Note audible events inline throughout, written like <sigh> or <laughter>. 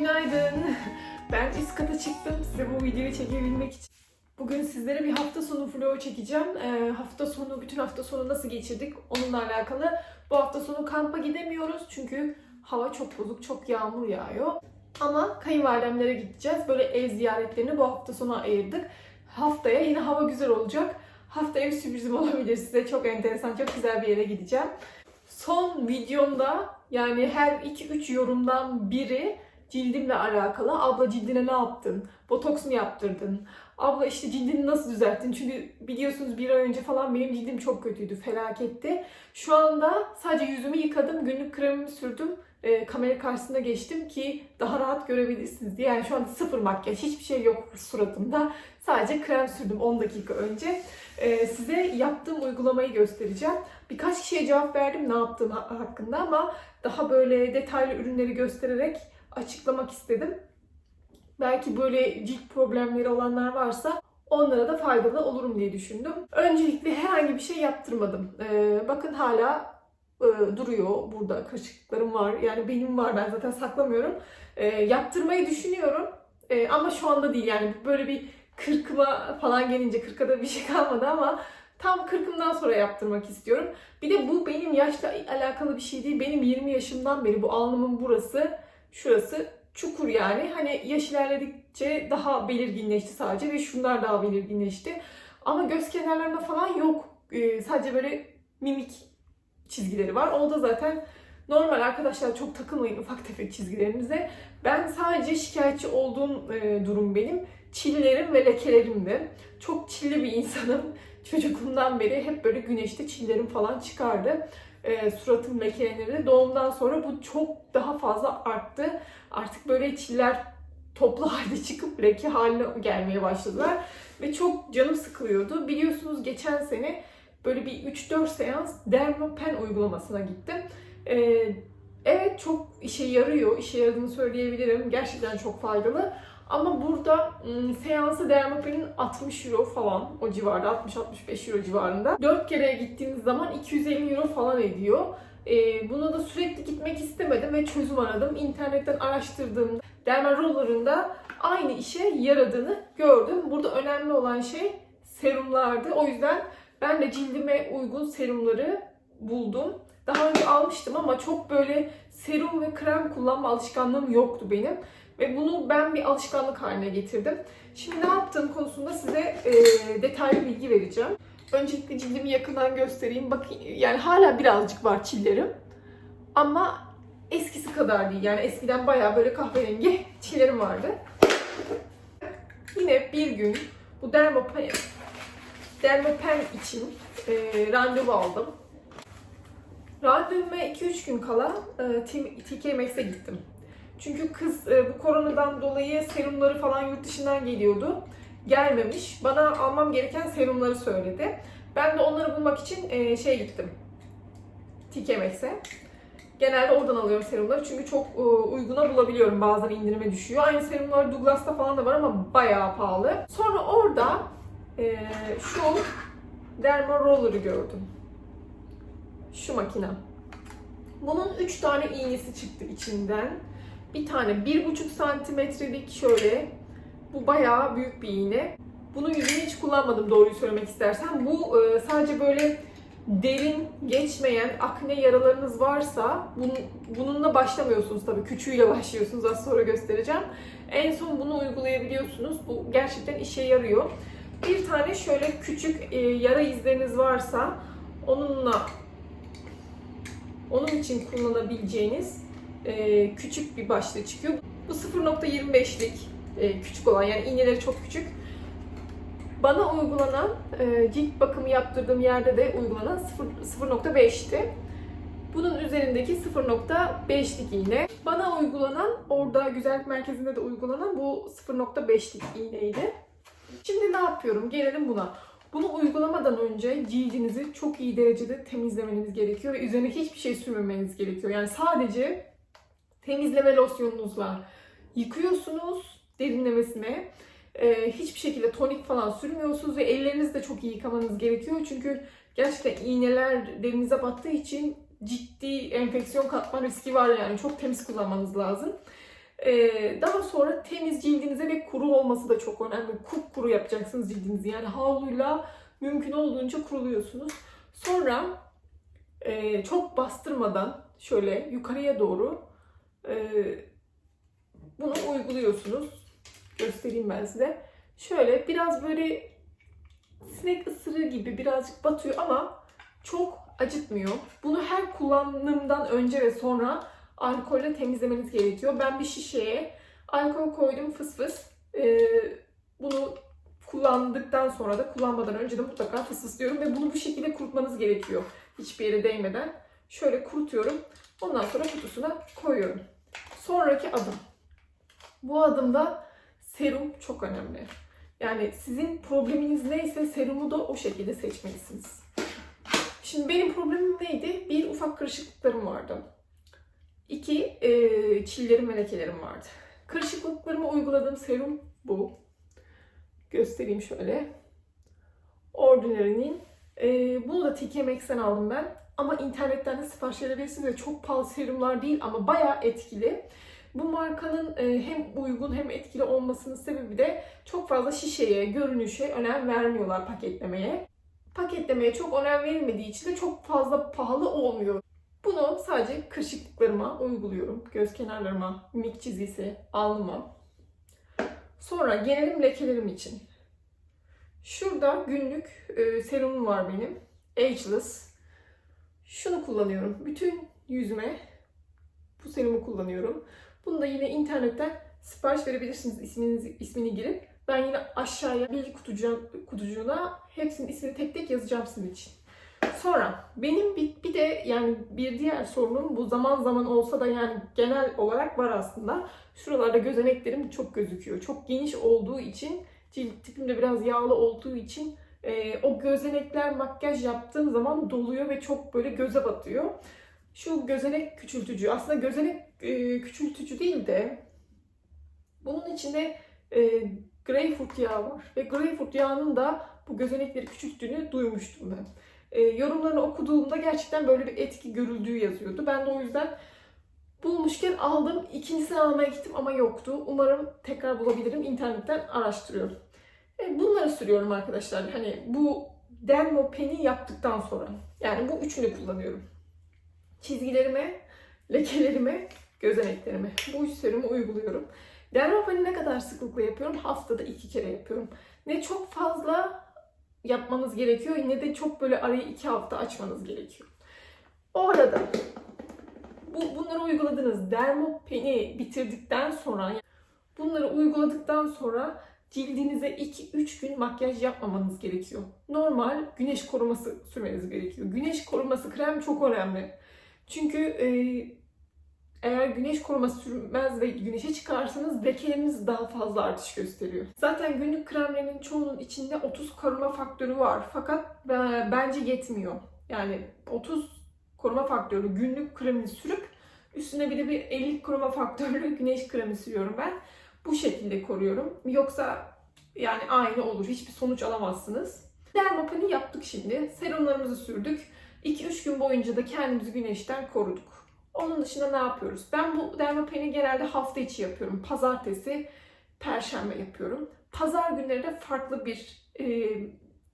Günaydın. Ben üst kata çıktım size bu videoyu çekebilmek için. Bugün sizlere bir hafta sonu vlogu çekeceğim. Ee, hafta sonu, bütün hafta sonu nasıl geçirdik onunla alakalı. Bu hafta sonu kampa gidemiyoruz çünkü hava çok bozuk, çok yağmur yağıyor. Ama kayınvalidemlere gideceğiz. Böyle ev ziyaretlerini bu hafta sonu ayırdık. Haftaya yine hava güzel olacak. Haftaya bir sürprizim olabilir size. Çok enteresan, çok güzel bir yere gideceğim. Son videomda yani her 2-3 yorumdan biri cildimle alakalı. Abla cildine ne yaptın? Botoks mu yaptırdın? Abla işte cildini nasıl düzelttin? Çünkü biliyorsunuz bir ay önce falan benim cildim çok kötüydü, felaketti. Şu anda sadece yüzümü yıkadım, günlük kremimi sürdüm. e, kamera karşısına geçtim ki daha rahat görebilirsiniz diye. Yani şu anda sıfır makyaj, hiçbir şey yok suratımda. Sadece krem sürdüm 10 dakika önce. E, size yaptığım uygulamayı göstereceğim. Birkaç kişiye cevap verdim ne yaptığım ha- hakkında ama daha böyle detaylı ürünleri göstererek açıklamak istedim. Belki böyle cilt problemleri olanlar varsa onlara da faydalı olurum diye düşündüm. Öncelikle herhangi bir şey yaptırmadım. Ee, bakın hala e, duruyor burada kırışıklıklarım var. Yani benim var ben zaten saklamıyorum. Ee, yaptırmayı düşünüyorum. Ee, ama şu anda değil yani böyle bir kırkıma falan gelince kırka da bir şey <laughs> kalmadı ama tam kırkımdan sonra yaptırmak istiyorum. Bir de bu benim yaşla alakalı bir şey değil. Benim 20 yaşımdan beri bu alnımın burası, şurası çukur yani. Hani yaş ilerledikçe daha belirginleşti sadece ve şunlar daha belirginleşti. Ama göz kenarlarında falan yok. Ee, sadece böyle mimik çizgileri var. O da zaten normal arkadaşlar çok takılmayın ufak tefek çizgilerinize. Ben sadece şikayetçi olduğum e, durum benim. Çillerim ve lekelerimdi. Çok çilli bir insanım. <laughs> Çocukluğumdan beri hep böyle güneşte çillerim falan çıkardı. E, suratım lekelenirdi. Doğumdan sonra bu çok daha fazla arttı. Artık böyle çiller toplu <laughs> halde çıkıp leke haline gelmeye başladılar. Ve çok canım sıkılıyordu. Biliyorsunuz geçen sene böyle bir 3-4 seans Dermapen uygulamasına gittim. E, evet çok işe yarıyor. İşe yaradığını söyleyebilirim. Gerçekten çok faydalı. Ama burada ım, seansı Dermapen'in 60 euro falan o civarda 60-65 euro civarında. 4 kere gittiğiniz zaman 250 euro falan ediyor. Ee, buna da sürekli gitmek istemedim ve çözüm aradım. İnternetten araştırdığımda derma rollerında aynı işe yaradığını gördüm. Burada önemli olan şey serumlardı. O yüzden ben de cildime uygun serumları buldum. Daha önce almıştım ama çok böyle serum ve krem kullanma alışkanlığım yoktu benim. Ve bunu ben bir alışkanlık haline getirdim. Şimdi ne yaptığım konusunda size e, detaylı bilgi vereceğim. Öncelikle cildimi yakından göstereyim. Bakın yani hala birazcık var çillerim. Ama eskisi kadar değil. Yani eskiden bayağı böyle kahverengi çillerim vardı. Yine bir gün bu Dermapen, Dermapen için e, randevu aldım. Randevuma 2-3 gün kala e, TK gittim. Çünkü kız e, bu koronadan dolayı serumları falan yurt dışından geliyordu. Gelmemiş. Bana almam gereken serumları söyledi. Ben de onları bulmak için e, şey gittim. TK Maxx'e. Genelde oradan alıyorum serumları çünkü çok e, uyguna bulabiliyorum. Bazen indirime düşüyor. Aynı serumlar Douglas'ta falan da var ama bayağı pahalı. Sonra orada e, şu Derma Roller'ı gördüm. Şu makine. Bunun 3 tane iğnesi çıktı içinden. Bir tane 1,5 santimetrelik şöyle. Bu bayağı büyük bir iğne. Bunu yüzüme hiç kullanmadım doğruyu söylemek istersen. Bu e, sadece böyle derin geçmeyen akne yaralarınız varsa bunun, bununla başlamıyorsunuz tabii. Küçüğüyle başlıyorsunuz. Az sonra göstereceğim. En son bunu uygulayabiliyorsunuz. Bu gerçekten işe yarıyor. Bir tane şöyle küçük e, yara izleriniz varsa onunla onun için kullanabileceğiniz e, küçük bir başlığı çıkıyor. Bu 0.25'lik e, küçük olan yani iğneleri çok küçük. Bana uygulanan e, cilt bakımı yaptırdığım yerde de uygulanan 0 0.5'ti. Bunun üzerindeki 0.5'lik iğne. Bana uygulanan, orada güzellik merkezinde de uygulanan bu 0.5'lik iğneydi. Şimdi ne yapıyorum? Gelelim buna. Bunu uygulamadan önce cildinizi çok iyi derecede temizlemeniz gerekiyor ve üzerine hiçbir şey sürmemeniz gerekiyor. Yani sadece temizleme losyonunuzla yıkıyorsunuz derinlemesine. Ee, hiçbir şekilde tonik falan sürmüyorsunuz ve ellerinizi de çok iyi yıkamanız gerekiyor. Çünkü gerçekten iğneler derinize battığı için ciddi enfeksiyon kapma riski var yani. Çok temiz kullanmanız lazım. Ee, daha sonra temiz cildinize ve kuru olması da çok önemli. Kupkuru yapacaksınız cildinizi. Yani havluyla mümkün olduğunca kuruluyorsunuz. Sonra e, çok bastırmadan şöyle yukarıya doğru bunu uyguluyorsunuz. Göstereyim ben size. Şöyle biraz böyle sinek ısırığı gibi birazcık batıyor ama çok acıtmıyor. Bunu her kullanımdan önce ve sonra alkolle temizlemeniz gerekiyor. Ben bir şişeye alkol koydum fıs fıs. Ee, bunu kullandıktan sonra da kullanmadan önce de mutlaka fıs fıs diyorum ve bunu bu şekilde kurutmanız gerekiyor. Hiçbir yere değmeden. Şöyle kurutuyorum. Ondan sonra kutusuna koyuyorum. Sonraki adım. Bu adımda serum çok önemli. Yani sizin probleminiz neyse serumu da o şekilde seçmelisiniz. Şimdi benim problemim neydi? Bir ufak kırışıklıklarım vardı. İki e, çillerim ve lekelerim vardı. Kırışıklıklarıma uyguladığım serum bu. Göstereyim şöyle. Ordinary'nin. E, bunu da TKMX'ten aldım ben. Ama internetten de sipariş verebilirsiniz ve çok pahalı serumlar değil ama bayağı etkili. Bu markanın e, hem uygun hem etkili olmasının sebebi de çok fazla şişeye, görünüşe önem vermiyorlar paketlemeye. Paketlemeye çok önem verilmediği için de çok fazla pahalı olmuyor. Bunu sadece kırışıklıklarıma uyguluyorum. Göz kenarlarıma, mimik çizgisi, alnıma. Sonra genelim lekelerim için. Şurada günlük e, serumum var benim. Ageless. Şunu kullanıyorum. Bütün yüzüme bu serumu kullanıyorum. Bunu da yine internetten sipariş verebilirsiniz isminizi, ismini girip. Ben yine aşağıya bilgi kutucuğuna, kutucuğuna hepsinin ismini tek tek yazacağım sizin için. Sonra benim bir, bir de yani bir diğer sorunum bu zaman zaman olsa da yani genel olarak var aslında. Şuralarda gözeneklerim çok gözüküyor. Çok geniş olduğu için cilt tipim de biraz yağlı olduğu için e, o gözenekler makyaj yaptığım zaman doluyor ve çok böyle göze batıyor. Şu gözenek küçültücü aslında gözenek e, küçültücü değil de bunun içinde e, greyfurt yağı var ve greyfurt yağının da bu gözenekleri küçülttüğünü duymuştum ben. E, yorumlarını okuduğumda gerçekten böyle bir etki görüldüğü yazıyordu. Ben de o yüzden bulmuşken aldım. İkincisini almaya gittim ama yoktu. Umarım tekrar bulabilirim. İnternetten araştırıyorum. Bunları sürüyorum arkadaşlar. Hani bu dermopeni yaptıktan sonra. Yani bu üçünü kullanıyorum. Çizgilerime, lekelerime, gözeneklerime. Bu üç serumu uyguluyorum. Dermopeni ne kadar sıklıkla yapıyorum? Haftada iki kere yapıyorum. Ne çok fazla yapmanız gerekiyor ne de çok böyle arayı iki hafta açmanız gerekiyor. O arada bu, bunları uyguladınız. Dermopeni bitirdikten sonra bunları uyguladıktan sonra cildinize 2-3 gün makyaj yapmamanız gerekiyor. Normal güneş koruması sürmeniz gerekiyor. Güneş koruması krem çok önemli. Çünkü e, eğer güneş koruması sürmez ve güneşe çıkarsanız lekeleriniz daha fazla artış gösteriyor. Zaten günlük kremlerin çoğunun içinde 30 koruma faktörü var. Fakat e, bence yetmiyor. Yani 30 koruma faktörü günlük kremini sürüp üstüne bir de bir 50 koruma faktörlü güneş kremi sürüyorum ben. Bu şekilde koruyorum. Yoksa yani aynı olur. Hiçbir sonuç alamazsınız. Dermapeni yaptık şimdi. Serumlarımızı sürdük. 2-3 gün boyunca da kendimizi güneşten koruduk. Onun dışında ne yapıyoruz? Ben bu dermapeni genelde hafta içi yapıyorum. Pazartesi, perşembe yapıyorum. Pazar günleri de farklı bir e,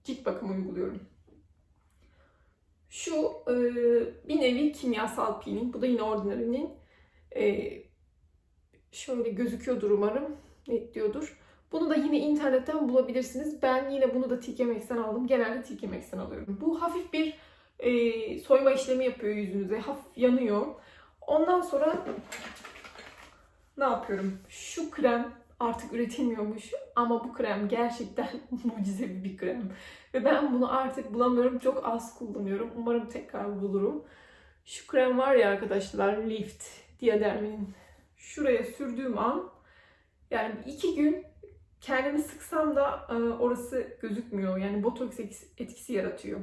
cilt bakımı uyguluyorum. Şu e, bir nevi kimyasal peeling. Bu da yine Ordinary'nin. E, şöyle gözüküyordur umarım. Net. Bunu da yine internetten bulabilirsiniz. Ben yine bunu da TK Maxx'ten aldım. Genelde TK Maxx'ten alıyorum. Bu hafif bir e, soyma işlemi yapıyor yüzünüze. Hafif yanıyor. Ondan sonra ne yapıyorum? Şu krem artık üretilmiyormuş ama bu krem gerçekten <laughs> mucizevi bir krem. Ve ben bunu artık bulamıyorum. Çok az kullanıyorum. Umarım tekrar bulurum. Şu krem var ya arkadaşlar Lift Diaderminin. Şuraya sürdüğüm an yani iki gün kendimi sıksam da e, orası gözükmüyor. Yani botoks etkisi yaratıyor.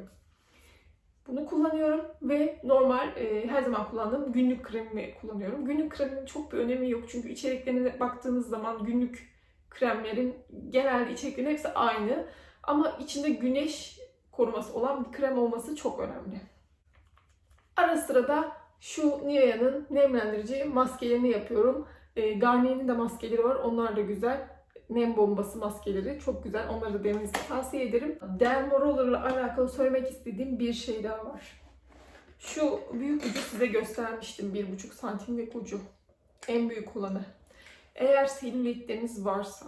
Bunu kullanıyorum ve normal e, her zaman kullandığım günlük kremimi kullanıyorum. Günlük kremin çok bir önemi yok çünkü içeriklerine baktığınız zaman günlük kremlerin genelde içeriklerin hepsi aynı. Ama içinde güneş koruması olan bir krem olması çok önemli. Ara sıra da şu Nivea'nın nemlendirici maskelerini yapıyorum. E, Garnier'in de maskeleri var. Onlar da güzel. Nem bombası maskeleri çok güzel. Onları da denemenizi tavsiye ederim. Derma Roller'la alakalı söylemek istediğim bir şey daha var. Şu büyük ucu size göstermiştim. 1,5 santimlik ucu. En büyük olanı. Eğer selülitleriniz varsa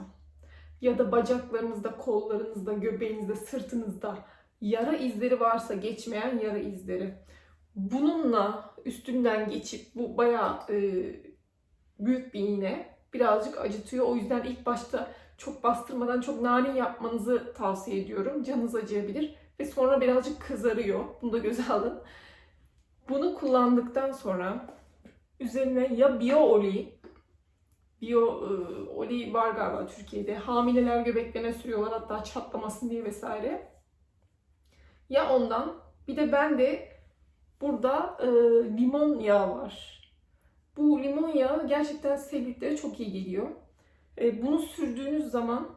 ya da bacaklarınızda, kollarınızda, göbeğinizde, sırtınızda yara izleri varsa geçmeyen yara izleri. Bununla üstünden geçip bu bayağı e, büyük bir iğne birazcık acıtıyor. O yüzden ilk başta çok bastırmadan çok narin yapmanızı tavsiye ediyorum. Canınız acıyabilir ve sonra birazcık kızarıyor. Bunu da göze <laughs> alın. Bunu kullandıktan sonra üzerine ya biyo oli biyo e, oli var galiba Türkiye'de. Hamileler göbeklerine sürüyorlar hatta çatlamasın diye vesaire. Ya ondan bir de ben de burada e, limon yağı var. Bu limon yağı gerçekten selülitlere çok iyi geliyor. E, bunu sürdüğünüz zaman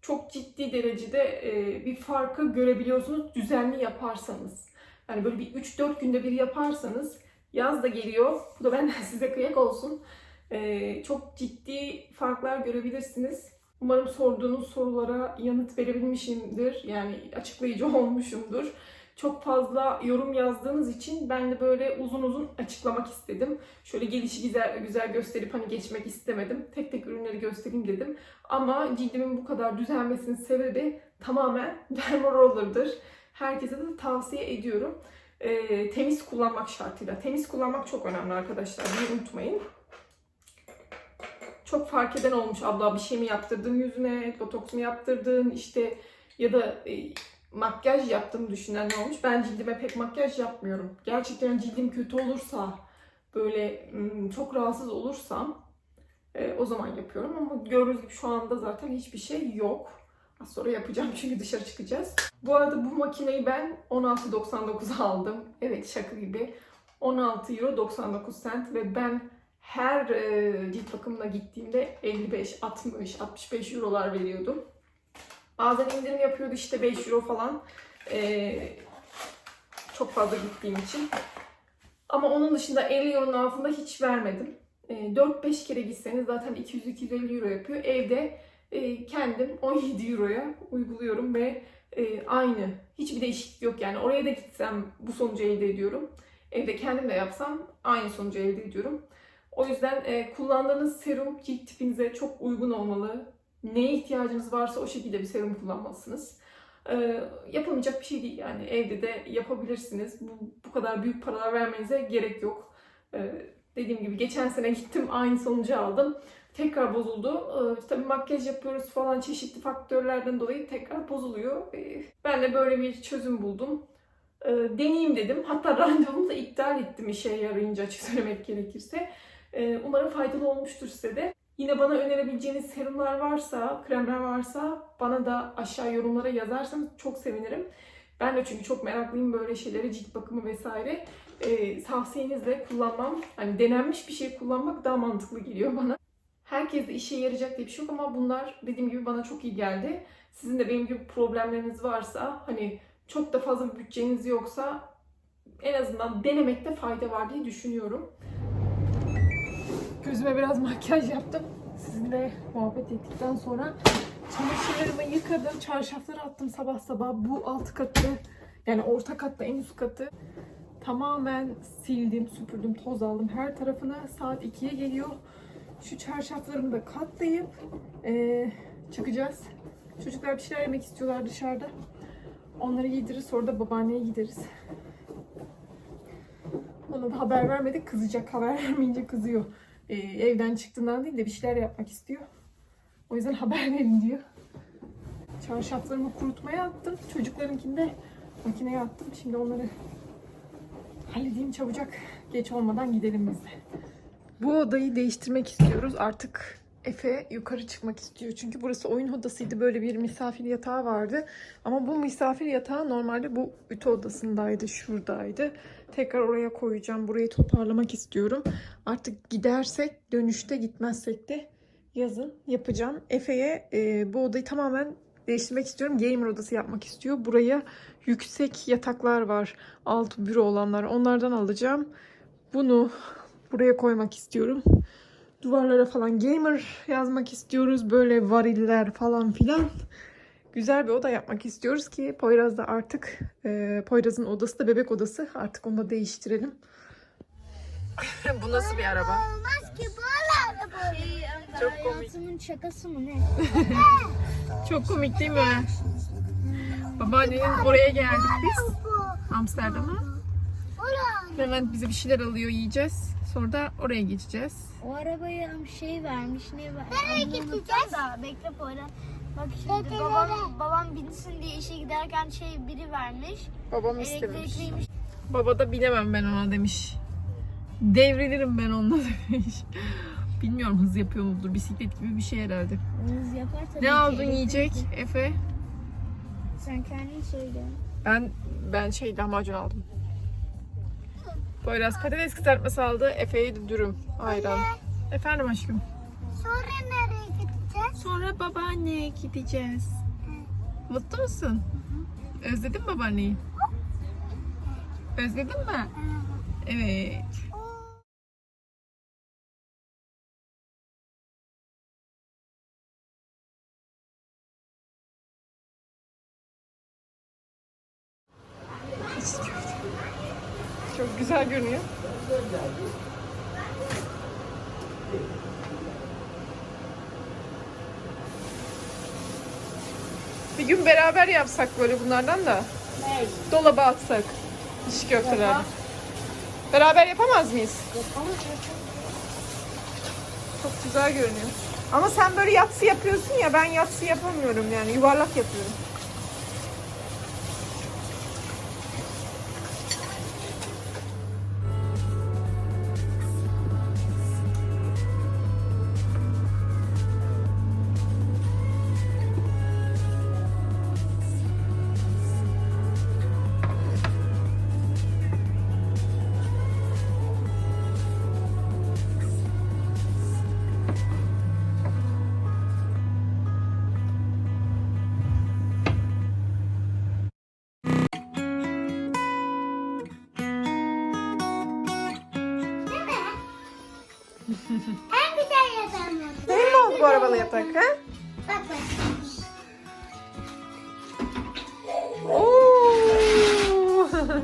çok ciddi derecede e, bir farkı görebiliyorsunuz düzenli yaparsanız. Yani böyle bir 3-4 günde bir yaparsanız yaz da geliyor. Bu da benden <laughs> size kıyak olsun. E, çok ciddi farklar görebilirsiniz. Umarım sorduğunuz sorulara yanıt verebilmişimdir. Yani açıklayıcı <laughs> olmuşumdur. Çok fazla yorum yazdığınız için ben de böyle uzun uzun açıklamak istedim. Şöyle gelişi güzel, güzel gösterip hani geçmek istemedim. Tek tek ürünleri göstereyim dedim. Ama cildimin bu kadar düzelmesinin sebebi tamamen <laughs> Dermaroller'dır. Herkese de tavsiye ediyorum. Ee, temiz kullanmak şartıyla. Temiz kullanmak çok önemli arkadaşlar. Bunu unutmayın. Çok fark eden olmuş abla bir şey mi yaptırdın yüzüne, botoks mu yaptırdın işte ya da e, makyaj yaptığımı düşünen ne olmuş? Ben cildime pek makyaj yapmıyorum. Gerçekten cildim kötü olursa, böyle çok rahatsız olursam e, o zaman yapıyorum. Ama gördüğünüz gibi şu anda zaten hiçbir şey yok. Az sonra yapacağım çünkü dışarı çıkacağız. Bu arada bu makineyi ben 16.99'a aldım. Evet şaka gibi. 16 euro 99 cent ve ben her e, cilt bakımına gittiğimde 55, 60, 65 eurolar veriyordum. Bazen indirim yapıyordu işte 5 euro falan. Ee, çok fazla gittiğim için. Ama onun dışında 50 euronun altında hiç vermedim. Ee, 4-5 kere gitseniz zaten 200-250 euro yapıyor. Evde e, kendim 17 euroya uyguluyorum ve e, aynı. Hiçbir değişiklik yok yani. Oraya da gitsem bu sonucu elde ediyorum. Evde kendim de yapsam aynı sonucu elde ediyorum. O yüzden e, kullandığınız serum cilt tipinize çok uygun olmalı neye ihtiyacınız varsa o şekilde bir serum kullanmalısınız. Ee, yapılmayacak bir şey değil yani evde de yapabilirsiniz. Bu, bu kadar büyük paralar vermenize gerek yok. Ee, dediğim gibi geçen sene gittim aynı sonucu aldım. Tekrar bozuldu. Ee, tabii makyaj yapıyoruz falan çeşitli faktörlerden dolayı tekrar bozuluyor. Ee, ben de böyle bir çözüm buldum. Ee, deneyeyim dedim. Hatta <laughs> randevumu da iptal ettim işe yarayınca açık söylemek gerekirse. Ee, umarım faydalı olmuştur size de. Yine bana önerebileceğiniz serumlar varsa, kremler varsa bana da aşağı yorumlara yazarsanız çok sevinirim. Ben de çünkü çok meraklıyım böyle şeylere, cilt bakımı vesaire. Ee, tavsiyenizle kullanmam, hani denenmiş bir şey kullanmak daha mantıklı geliyor bana. Herkes de işe yarayacak diye bir şey yok ama bunlar dediğim gibi bana çok iyi geldi. Sizin de benim gibi problemleriniz varsa, hani çok da fazla bir bütçeniz yoksa en azından denemekte fayda var diye düşünüyorum. Gözüme biraz <laughs> makyaj yaptım. Sizinle muhabbet ettikten sonra çamaşırlarımı yıkadım. Çarşafları attım sabah sabah. Bu alt katı yani orta katta en üst katı tamamen sildim, süpürdüm, toz aldım her tarafına. Saat 2'ye geliyor. Şu çarşaflarımı da katlayıp eee, çıkacağız. Çocuklar bir şeyler yemek istiyorlar dışarıda. Onları giydiririz. Sonra da babaanneye gideriz. Ona da haber vermedik. Kızacak. Haber <laughs> vermeyince kızıyor e, evden çıktığından değil de bir şeyler yapmak istiyor. O yüzden <laughs> haber verin diyor. Çarşaflarımı kurutmaya attım. Çocuklarınkini de makineye attım. Şimdi onları halledeyim çabucak. Geç olmadan gidelim biz de. Bu odayı değiştirmek istiyoruz. Artık Efe yukarı çıkmak istiyor. Çünkü burası oyun odasıydı. Böyle bir misafir yatağı vardı. Ama bu misafir yatağı normalde bu ütü odasındaydı. Şuradaydı. Tekrar oraya koyacağım. Burayı toparlamak istiyorum. Artık gidersek dönüşte gitmezsek de yazın yapacağım. Efe'ye e, bu odayı tamamen değiştirmek istiyorum. Gamer odası yapmak istiyor. Buraya yüksek yataklar var. Alt büro olanlar. Onlardan alacağım. Bunu buraya koymak istiyorum. Duvarlara falan gamer yazmak istiyoruz. Böyle variller falan filan. Güzel bir oda yapmak istiyoruz ki Poyraz da artık e, Poyraz'ın odası da bebek odası. Artık onu da değiştirelim. <laughs> Bu nasıl bir araba? Olmaz ki böyle araba. Şey, Çok komik. Şakası mı ne? <laughs> Çok komik değil mi? Babaannenin buraya geldik biz. Amsterdam'a. Levent bize bir şeyler alıyor yiyeceğiz. Sonra da oraya geçeceğiz. O arabaya şey vermiş ne ver? Nereye gideceğiz? Da, bekle Poyraz. Bak şimdi babam, babam binsin diye işe giderken şey biri vermiş. Babam istemiş. Elektrikliymiş. Baba da bilemem ben ona demiş. Devrilirim ben onunla <laughs> demiş. Bilmiyorum hız yapıyor mudur? Bisiklet gibi bir şey herhalde. Hız yapar tabii Ne ki, aldın elektrikli. yiyecek Efe? Sen kendin söyle. Ben ben şey lahmacun aldım. Poyraz patates kızartması aldı. Efe'ye de dürüm, ayran. Efendim aşkım. Sonra nereye gideceğiz? Sonra babaanneye gideceğiz. Mutlu musun? Özledin mi babaanneyi? Özledin mi? Evet. Çok güzel görünüyor. Bir gün beraber yapsak böyle bunlardan da. Ne? Dolaba atsak. İş köfteler. Beraber yapamaz mıyız? Çok güzel görünüyor. Ama sen böyle yatsı yapıyorsun ya ben yatsı yapamıyorum yani yuvarlak yapıyorum. Ha? Bak bak. Oo. <laughs>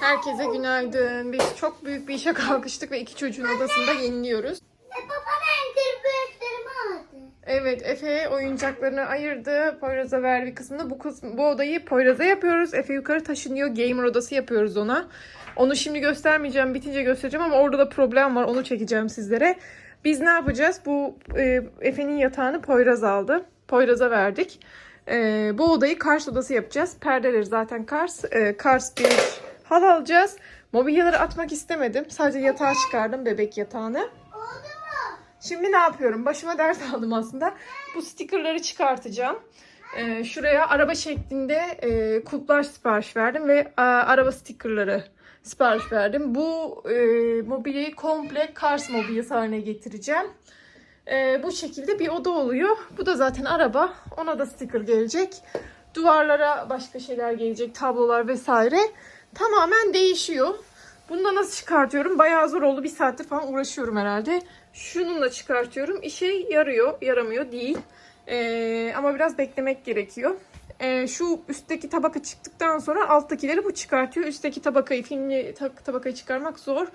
Herkese günaydın. Biz çok büyük bir işe kalkıştık ve iki çocuğun odasında yeniliyoruz. E babam en büyüklerimi aldı. Evet, Efe oyuncaklarını ayırdı. Poyraz'a verdi bir kısmını. Bu kısmı, bu odayı Poyraz'a yapıyoruz. Efe yukarı taşınıyor. Gamer odası yapıyoruz ona. Onu şimdi göstermeyeceğim. Bitince göstereceğim ama orada da problem var. Onu çekeceğim sizlere. Biz ne yapacağız? Bu e, Efe'nin yatağını Poyraz aldı. Poyraz'a verdik. E, bu odayı Kars odası yapacağız. Perdeleri zaten Kars. E, Kars bir hal alacağız. Mobilyaları atmak istemedim. Sadece yatağı çıkardım. Bebek yatağını. Şimdi ne yapıyorum? Başıma ders <laughs> aldım aslında. Bu stickerları çıkartacağım. Ee, şuraya araba şeklinde e, kulplar sipariş verdim ve a, araba stickerları sipariş verdim. Bu e, mobilyayı komple Cars mobilyası haline getireceğim. E, bu şekilde bir oda oluyor. Bu da zaten araba. Ona da sticker gelecek. Duvarlara başka şeyler gelecek. Tablolar vesaire. Tamamen değişiyor. Bunu da nasıl çıkartıyorum? Bayağı zor oldu. Bir saattir falan uğraşıyorum herhalde. Şununla çıkartıyorum. İşe yarıyor. Yaramıyor değil. Ee, ama biraz beklemek gerekiyor. Ee, şu üstteki tabaka çıktıktan sonra alttakileri bu çıkartıyor. Üstteki tabakayı, filmli ta- tabakayı çıkarmak zor.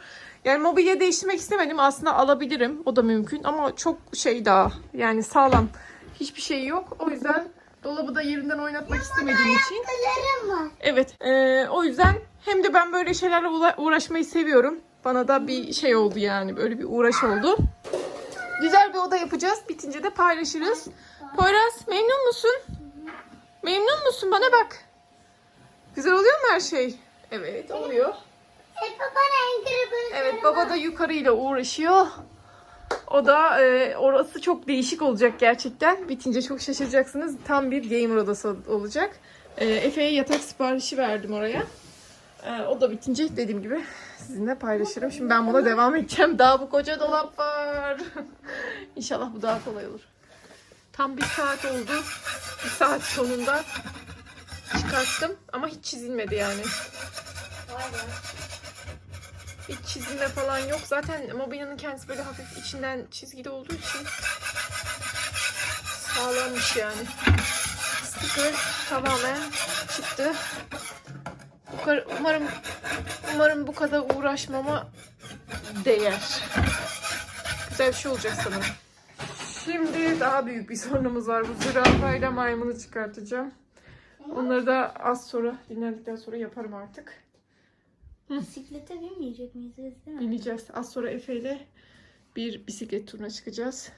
Yani mobilya değiştirmek istemedim. Aslında alabilirim. O da mümkün. Ama çok şey daha. Yani sağlam. Hiçbir şey yok. O yüzden dolabı da yerinden oynatmak istemediğim için. Evet. eee, o yüzden hem de ben böyle şeylerle uğra- uğraşmayı seviyorum. Bana da bir şey oldu yani. Böyle bir uğraş oldu. Güzel bir oda yapacağız. Bitince de paylaşırız. Poyraz memnun musun? Memnun musun? Bana bak. Güzel oluyor mu her şey? Evet oluyor. Evet baba da yukarıyla uğraşıyor. O da e, orası çok değişik olacak gerçekten. Bitince çok şaşıracaksınız. Tam bir gamer odası olacak. E, Efe'ye yatak siparişi verdim oraya. E, o da bitince dediğim gibi sizinle paylaşırım. Şimdi ben buna devam edeceğim. Daha bu koca dolap var. <laughs> İnşallah bu daha kolay olur. Tam bir saat oldu. Bir saat sonunda çıkarttım. Ama hiç çizilmedi yani. Hiç çizilme falan yok. Zaten mobilyanın kendisi böyle hafif içinden çizgili olduğu için sağlammış yani. Sticker tamamen çıktı. Kadar- Umarım umarım bu kadar uğraşmama değer. Güzel bir şey olacak sanırım. Şimdi daha büyük bir sorunumuz var. Bu zürafayla maymunu çıkartacağım. Onları da az sonra dinlendikten sonra yaparım artık. Bisiklete binmeyecek miyiz değil mi? Bineceğiz. Az sonra Efe ile bir bisiklet turuna çıkacağız.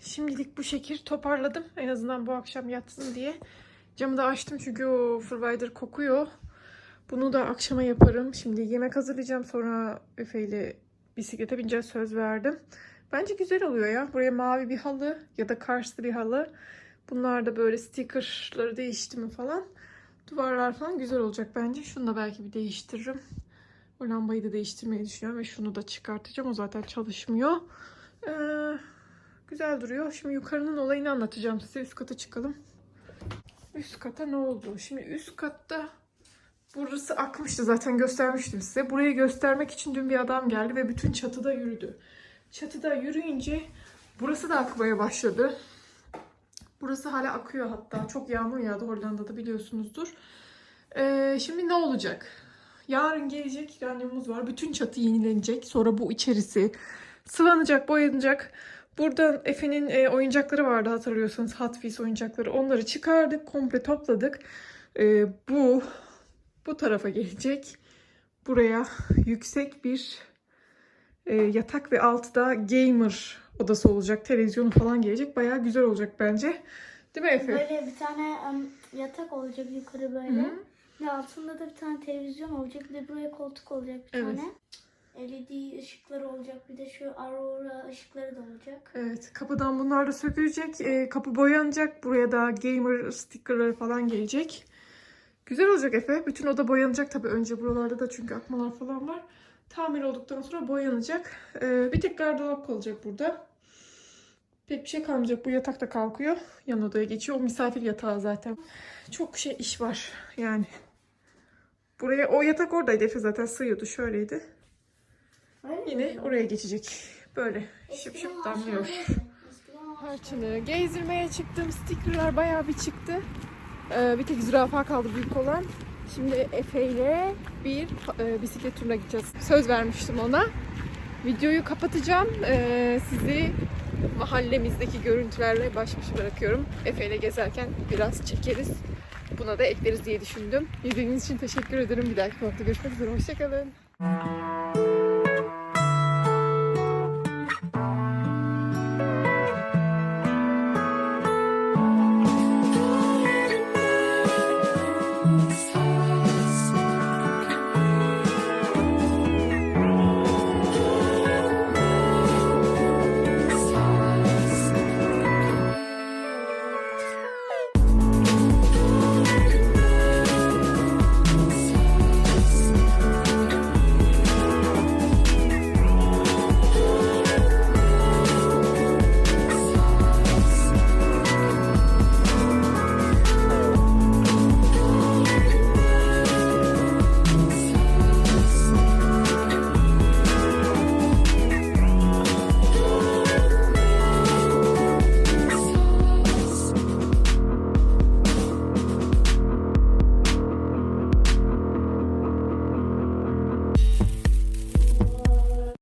Şimdilik bu şekil toparladım. En azından bu akşam yatsın diye. Camı da açtım çünkü o Fulvider kokuyor. Bunu da akşama yaparım. Şimdi yemek hazırlayacağım. Sonra Efe ile bisiklete bineceğiz. Söz verdim. Bence güzel oluyor ya. Buraya mavi bir halı ya da karşılı bir halı. Bunlar da böyle stickerları değişti mi falan. Duvarlar falan güzel olacak bence. Şunu da belki bir değiştiririm. O lambayı da değiştirmeyi düşünüyorum ve şunu da çıkartacağım. O zaten çalışmıyor. Ee, güzel duruyor. Şimdi yukarının olayını anlatacağım size. Üst kata çıkalım. Üst kata ne oldu? Şimdi üst katta burası akmıştı zaten göstermiştim size. Burayı göstermek için dün bir adam geldi ve bütün çatıda yürüdü. Çatıda yürüyünce burası da akmaya başladı. Burası hala akıyor hatta. Çok yağmur yağdı Hollanda'da biliyorsunuzdur. Ee, şimdi ne olacak? Yarın gelecek randevumuz var. Bütün çatı yenilenecek. Sonra bu içerisi sıvanacak, boyanacak. Burada Efe'nin e, oyuncakları vardı hatırlıyorsanız. Hot Wheels oyuncakları. Onları çıkardık. Komple topladık. E, bu bu tarafa gelecek. Buraya yüksek bir e, yatak ve altıda gamer odası olacak. Televizyonu falan gelecek. Bayağı güzel olacak bence. Değil mi Efe? Böyle bir tane em, yatak olacak yukarı böyle. Hı hı. Ve altında da bir tane televizyon olacak. Bir de buraya koltuk olacak bir Evet. tane. LED ışıkları olacak. Bir de şu aurora ışıkları da olacak. Evet, kapıdan bunlar da sökülecek. Ee, kapı boyanacak. Buraya da gamer stickerları falan gelecek. Güzel olacak Efe. Bütün oda boyanacak tabii önce buralarda da çünkü akmalar falan var. Tamir olduktan sonra boyanacak. Ee, bir tek gardırop kalacak burada. Pek bir şey kalmayacak. Bu yatak da kalkıyor. Yan odaya geçiyor. O misafir yatağı zaten. Çok şey iş var yani. Buraya o yatak oradaydı Efe zaten sığıyordu. Şöyleydi. Öyle Yine oraya geçecek. Böyle şıp şıp damlıyor. Harçını gezdirmeye çıktım. Stickerlar bayağı bir çıktı. Ee, bir tek zürafa kaldı büyük olan. Şimdi Efe ile bir e, bisiklet turuna gideceğiz. Söz vermiştim ona. Videoyu kapatacağım. Ee, sizi mahallemizdeki görüntülerle baş başa bırakıyorum. Efe ile gezerken biraz çekeriz. Buna da ekleriz diye düşündüm. İzlediğiniz için teşekkür ederim. Bir dahaki vlogda görüşmek üzere. Hoşçakalın.